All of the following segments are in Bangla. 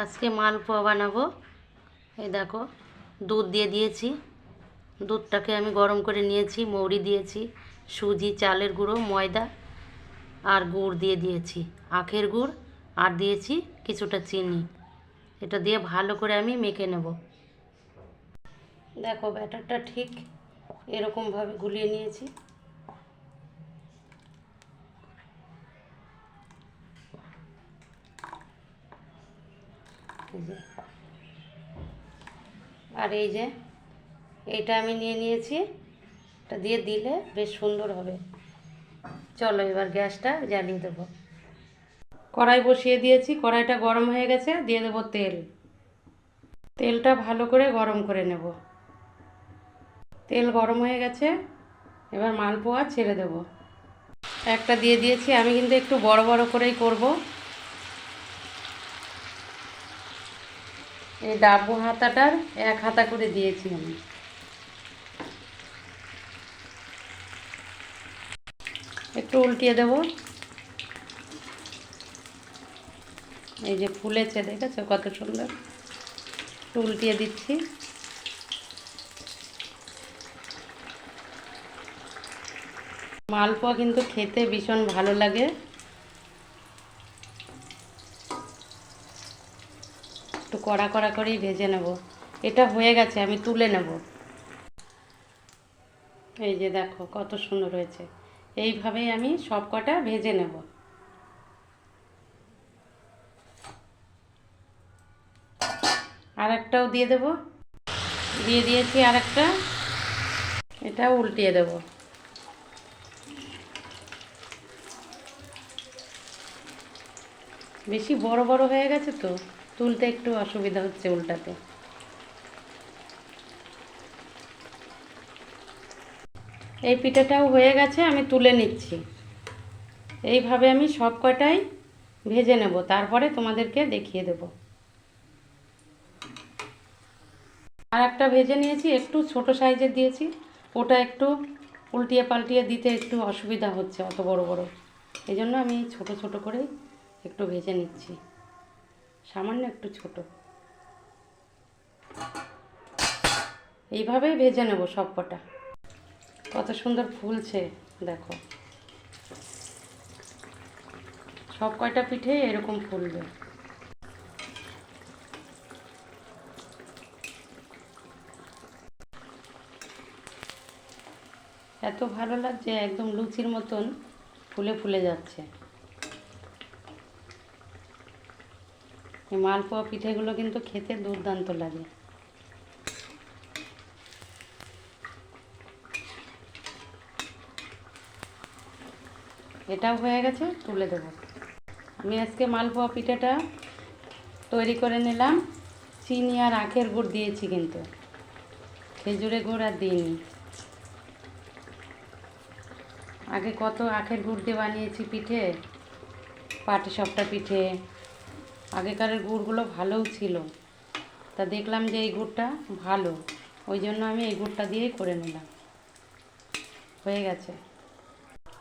আজকে মালপোয়া বানাবো। এই দেখো, দুধ দিয়ে দিয়েছি। দুধটাকে আমি গরম করে নিয়েছি, মৌরি দিয়েছি, সুজি, চালের গুঁড়ো, ময়দা আর গুড় দিয়ে দিয়েছি। আখের গুড় আর দিয়েছি কিছুটা চিনি। এটা দিয়ে ভালো করে আমি মেখে নেব। দেখো, ব্যাটারটা ঠিক এরকমভাবে গুলিয়ে নিয়েছি। আর এই যে এটা আমি নিয়ে নিয়েছি। এটা দিয়ে দিলে বেশ সুন্দর হবে। চলো এবার গ্যাসটা জ্বালিয়ে দেবো। কড়াই বসিয়ে দিয়েছি। কড়াইটা গরম হয়ে গেছে। দিয়ে দেবো তেল। তেলটা ভালো করে গরম করে নেব। তেল গরম হয়ে গেছে। এবার মালপোয়া ছেড়ে দেব। একটা দিয়ে দিয়েছি। আমি কিন্তু একটু বড় বড় করেই করব। এই ডাবু হাতাটার এক হাতা করে দিয়েছি আমি। একটু উল্টিয়ে দেব। এই যে ফুলেছে, দেখেছ কত সুন্দর? একটু উল্টিয়ে দিচ্ছি। মালপোয়া কিন্তু খেতে ভীষণ ভালো লাগে। একটু কড়া কড়া করেই ভেজে নেব। এটা হয়ে গেছে, আমি তুলে নেব। এই যে দেখো, কত সুন্দর হয়েছে। এইভাবেই আমি সব কটা ভেজে নেব। আর একটাও দিয়ে দেব। দিয়ে দিয়েছি আর একটা এটাও উল্টিয়ে দেব। বেশি বড় বড় হয়ে গেছে তো? তুলতে একটু অসুবিধা হচ্ছে উল্টাতে। এই পিঠাটাও হয়ে গেছে, আমি তুলে নিচ্ছি। এইভাবে আমি সব কটাই ভেজে নেব, তারপরে তোমাদেরকে দেখিয়ে দেব। আর একটা ভেজে নিয়েছি, একটু ছোট সাইজের দিয়েছি। ওটা একটু উল্টিয়ে পাল্টিয়ে দিতে একটু অসুবিধা হচ্ছে, অত বড় বড়। এই জন্য আমি ছোট ছোট করেই একটু ভেজে নিচ্ছি। সামান্য একটু ছোট। এইভাবেই ভেজে নেব সব কটা। কত সুন্দর ফুলছে, দেখো। সব কয়টা পিঠে এরকম ফুলবে। এত ভালো লাগছে, একদম লুচির মতন ফুলে ফুলে যাচ্ছে। এই মালপোয়া পিঠেগুলো কিন্তু খেতে দুর্দান্ত লাগে। এটাও হয়ে গেছে, তুলে দেবো। আমি আজকে মালপোয়া পিঠেটা তৈরি করে নিলাম। চিনি আর আখের গুড় দিয়েছি কিন্তু। খেজুরে গুড় আর দিইনি। আগে কত আখের গুড় দিয়ে বানিয়েছি পিঠে? পাটি সপটা পিঠে আগেকারের গুড়গুলো ভালোও ছিল। তা দেখলাম যে এই গুড়টা ভালো। ওই জন্য আমি এই গুড়টা দিয়েই করে নিলাম। হয়ে গেছে।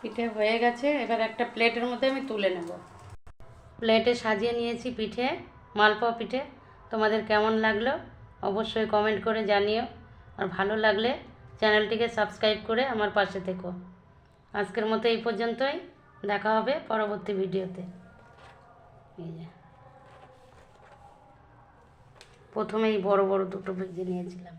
পিঠে হয়ে গেছে। এবার একটা প্লেটের মধ্যে আমি তুলে নেব। প্লেটে সাজিয়ে নিয়েছি পিঠে, মালপোয়া পিঠে। তোমাদের কেমন লাগল অবশ্যই কমেন্ট করে জানিও। আর ভালো লাগলে চ্যানেলটিকে সাবস্ক্রাইব করে আমার পাশে থেকো। আজকের মতো এই পর্যন্তই। দেখা হবে পরবর্তী ভিডিওতে। এই যে। প্রথমেই বড় বড় দুটো ভেজে নিয়েছিলাম।